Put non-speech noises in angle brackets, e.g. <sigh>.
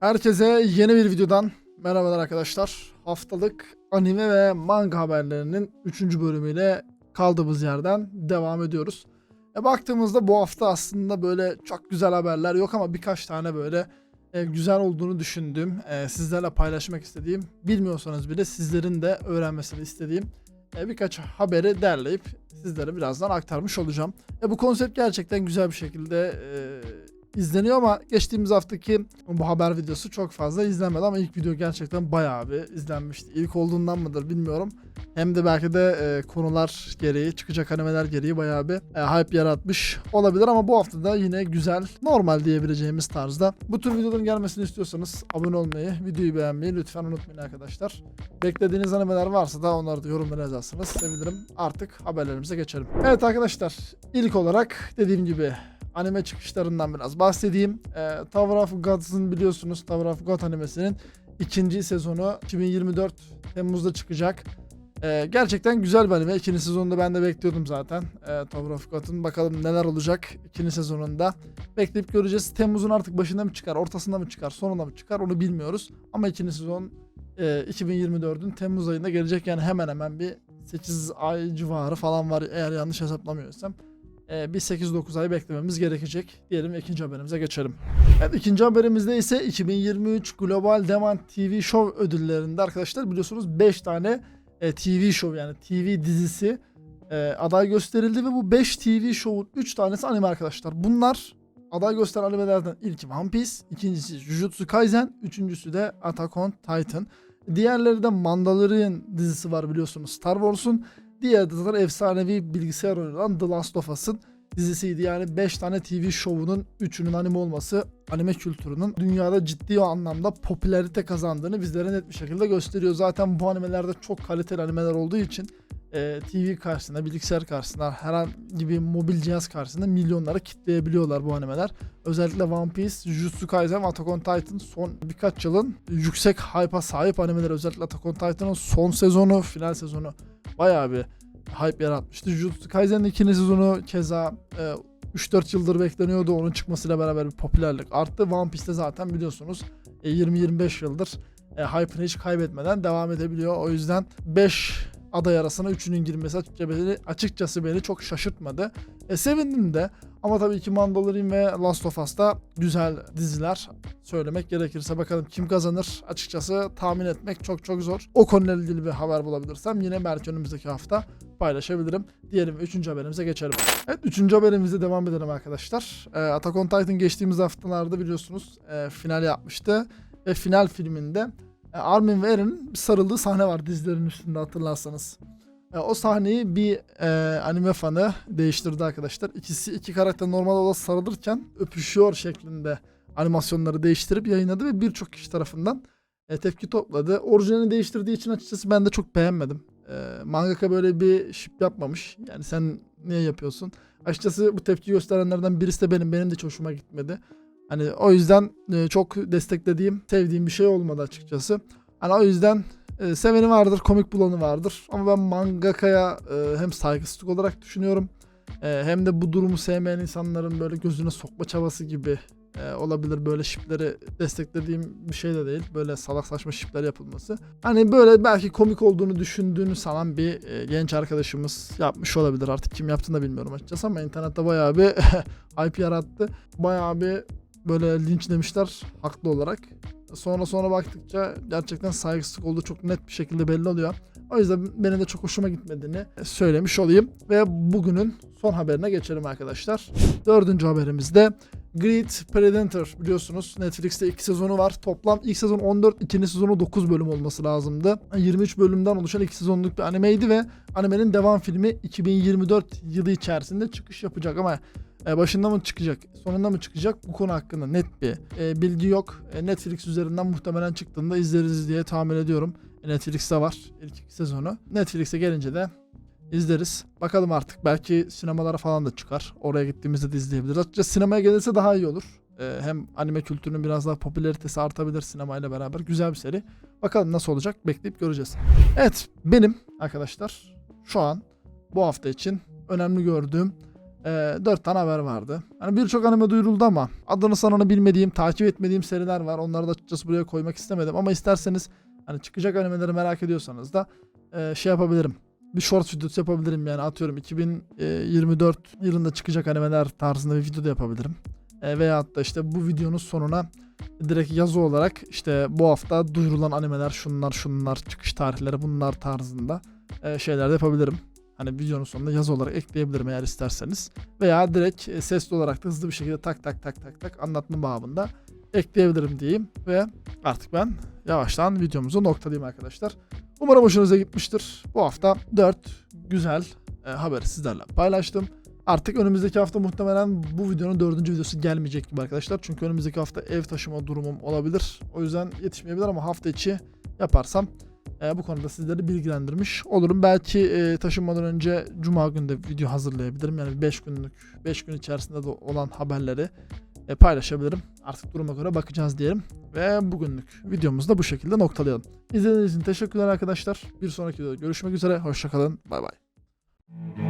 Herkese yeni bir videodan merhabalar arkadaşlar. Haftalık anime ve manga haberlerinin 3. bölümüyle kaldığımız yerden devam ediyoruz. E baktığımızda bu hafta aslında böyle çok güzel haberler yok ama birkaç tane böyle e, güzel olduğunu düşündüğüm, e, sizlerle paylaşmak istediğim, bilmiyorsanız bile sizlerin de öğrenmesini istediğim e, birkaç haberi derleyip sizlere birazdan aktarmış olacağım. E, bu konsept gerçekten güzel bir şekilde e, izleniyor ama geçtiğimiz haftaki bu haber videosu çok fazla izlenmedi ama ilk video gerçekten bayağı bir izlenmişti. İlk olduğundan mıdır bilmiyorum. Hem de belki de e, konular gereği, çıkacak animeler gereği bayağı bir e, hype yaratmış olabilir ama bu hafta da yine güzel, normal diyebileceğimiz tarzda. Bu tür videoların gelmesini istiyorsanız abone olmayı, videoyu beğenmeyi lütfen unutmayın arkadaşlar. Beklediğiniz animeler varsa da onları da yorumlara yazarsanız sevinirim. Artık haberlerimize geçelim. Evet arkadaşlar, ilk olarak dediğim gibi anime çıkışlarından biraz bahsedeyim. Ee, Tower of Gods'ın biliyorsunuz Tower of God animesinin ikinci sezonu 2024 Temmuz'da çıkacak. Ee, gerçekten güzel bir anime. İkinci sezonunda ben de bekliyordum zaten. Ee, Tower of God'un bakalım neler olacak ikinci sezonunda. Bekleyip göreceğiz. Temmuz'un artık başında mı çıkar, ortasında mı çıkar, sonunda mı çıkar onu bilmiyoruz. Ama ikinci sezon e, 2024'ün Temmuz ayında gelecek yani hemen hemen bir 8 ay civarı falan var eğer yanlış hesaplamıyorsam. Ee, bir 8-9 ay beklememiz gerekecek. Diyelim ikinci haberimize geçelim. Evet ikinci haberimizde ise 2023 Global Demand TV Show ödüllerinde arkadaşlar biliyorsunuz 5 tane e, TV show yani TV dizisi e, aday gösterildi ve bu 5 TV show'un 3 tanesi anime arkadaşlar. Bunlar aday gösteren animelerden ilki One Piece, ikincisi Jujutsu Kaisen, üçüncüsü de Attack on Titan. Diğerleri de Mandalorian dizisi var biliyorsunuz Star Wars'un. Diğer de zaten efsanevi bilgisayar oyunu olan The Last of Us'ın dizisiydi. Yani 5 tane TV şovunun 3'ünün anime olması anime kültürünün dünyada ciddi anlamda popülarite kazandığını bizlere net bir şekilde gösteriyor. Zaten bu animelerde çok kaliteli animeler olduğu için e, TV karşısında, bilgisayar karşısında, herhangi bir mobil cihaz karşısında milyonları kitleyebiliyorlar bu animeler. Özellikle One Piece, Jujutsu Kaisen Attack on Titan son birkaç yılın yüksek hype'a sahip animeler. Özellikle Attack on Titan'ın son sezonu, final sezonu bayağı bir hype yaratmıştı. Jujutsu Kaisen'in ikinci sezonu keza e, 3-4 yıldır bekleniyordu. Onun çıkmasıyla beraber bir popülerlik arttı. One Piece'te zaten biliyorsunuz e, 20-25 yıldır e, hype'ını hiç kaybetmeden devam edebiliyor. O yüzden 5 aday arasına 3'ünün girmesi açıkçası beni, açıkçası beni çok şaşırtmadı. E, sevindim de ama tabii ki Mandalorian ve Last of Us'ta güzel diziler söylemek gerekirse bakalım kim kazanır açıkçası tahmin etmek çok çok zor. O konuyla ilgili bir haber bulabilirsem yine belki önümüzdeki hafta paylaşabilirim. Diyelim 3. haberimize geçelim. Evet 3. haberimize devam edelim arkadaşlar. E, Attack on Titan geçtiğimiz haftalarda biliyorsunuz e, final yapmıştı ve final filminde Armin ve Eren'in sarıldığı sahne var dizilerin üstünde hatırlarsanız. E, o sahneyi bir e, anime fanı değiştirdi arkadaşlar. İkisi iki karakter normal olarak sarılırken öpüşüyor şeklinde animasyonları değiştirip yayınladı ve birçok kişi tarafından e, tepki topladı. Orijinalini değiştirdiği için açıkçası ben de çok beğenmedim. E, mangaka böyle bir şip yapmamış. Yani sen niye yapıyorsun? Açıkçası bu tepki gösterenlerden birisi de benim. Benim de hiç hoşuma gitmedi. Hani o yüzden e, çok desteklediğim, sevdiğim bir şey olmadı açıkçası. Hani o yüzden e, seveni vardır, komik bulanı vardır. Ama ben mangakaya e, hem saygısızlık olarak düşünüyorum. E, hem de bu durumu sevmeyen insanların böyle gözüne sokma çabası gibi e, olabilir. Böyle şipleri desteklediğim bir şey de değil. Böyle salak saçma şipler yapılması. Hani böyle belki komik olduğunu düşündüğünü sanan bir e, genç arkadaşımız yapmış olabilir. Artık kim yaptığını da bilmiyorum açıkçası ama internette bayağı bir <laughs> hype yarattı. Bayağı bir böyle linçlemişler haklı olarak. Sonra sonra baktıkça gerçekten saygısızlık olduğu çok net bir şekilde belli oluyor. O yüzden benim de çok hoşuma gitmediğini söylemiş olayım. Ve bugünün son haberine geçelim arkadaşlar. Dördüncü haberimizde Great Predator biliyorsunuz Netflix'te iki sezonu var. Toplam ilk sezon 14, ikinci sezonu 9 bölüm olması lazımdı. 23 bölümden oluşan iki sezonluk bir animeydi ve animenin devam filmi 2024 yılı içerisinde çıkış yapacak ama e, başında mı çıkacak, sonunda mı çıkacak bu konu hakkında net bir e, bilgi yok. E, Netflix üzerinden muhtemelen çıktığında izleriz diye tahmin ediyorum. Netflix'te var ilk iki sezonu. Netflix'e gelince de izleriz. Bakalım artık belki sinemalara falan da çıkar. Oraya gittiğimizde de izleyebiliriz. Açıkçası sinemaya gelirse daha iyi olur. E, hem anime kültürünün biraz daha popülaritesi artabilir sinemayla beraber. Güzel bir seri. Bakalım nasıl olacak bekleyip göreceğiz. Evet benim arkadaşlar şu an bu hafta için önemli gördüğüm e, 4 tane haber vardı. Hani birçok anime duyuruldu ama adını sanını bilmediğim, takip etmediğim seriler var. Onları da açıkçası buraya koymak istemedim. Ama isterseniz hani çıkacak animeleri merak ediyorsanız da e, şey yapabilirim. Bir short videosu yapabilirim yani atıyorum 2024 yılında çıkacak animeler tarzında bir video da yapabilirim. E, veyahut da işte bu videonun sonuna direkt yazı olarak işte bu hafta duyurulan animeler şunlar şunlar çıkış tarihleri bunlar tarzında e, şeyler de yapabilirim. Hani videonun sonunda yazı olarak ekleyebilirim eğer isterseniz. Veya direkt e, sesli olarak da hızlı bir şekilde tak tak tak tak tak anlatma babında ekleyebilirim diyeyim. Ve artık ben yavaştan videomuzu noktalayayım arkadaşlar. Umarım hoşunuza gitmiştir. Bu hafta 4 güzel e, haberi sizlerle paylaştım. Artık önümüzdeki hafta muhtemelen bu videonun dördüncü videosu gelmeyecek gibi arkadaşlar. Çünkü önümüzdeki hafta ev taşıma durumum olabilir. O yüzden yetişmeyebilir ama hafta içi yaparsam e, bu konuda sizleri bilgilendirmiş olurum. Belki e, taşınmadan önce cuma günü de video hazırlayabilirim. Yani 5 günlük 5 gün içerisinde de olan haberleri e, paylaşabilirim. Artık duruma göre bakacağız diyelim. Ve bugünlük videomuzu da bu şekilde noktalayalım. İzlediğiniz için teşekkürler arkadaşlar. Bir sonraki videoda görüşmek üzere. Hoşçakalın. Bay bay.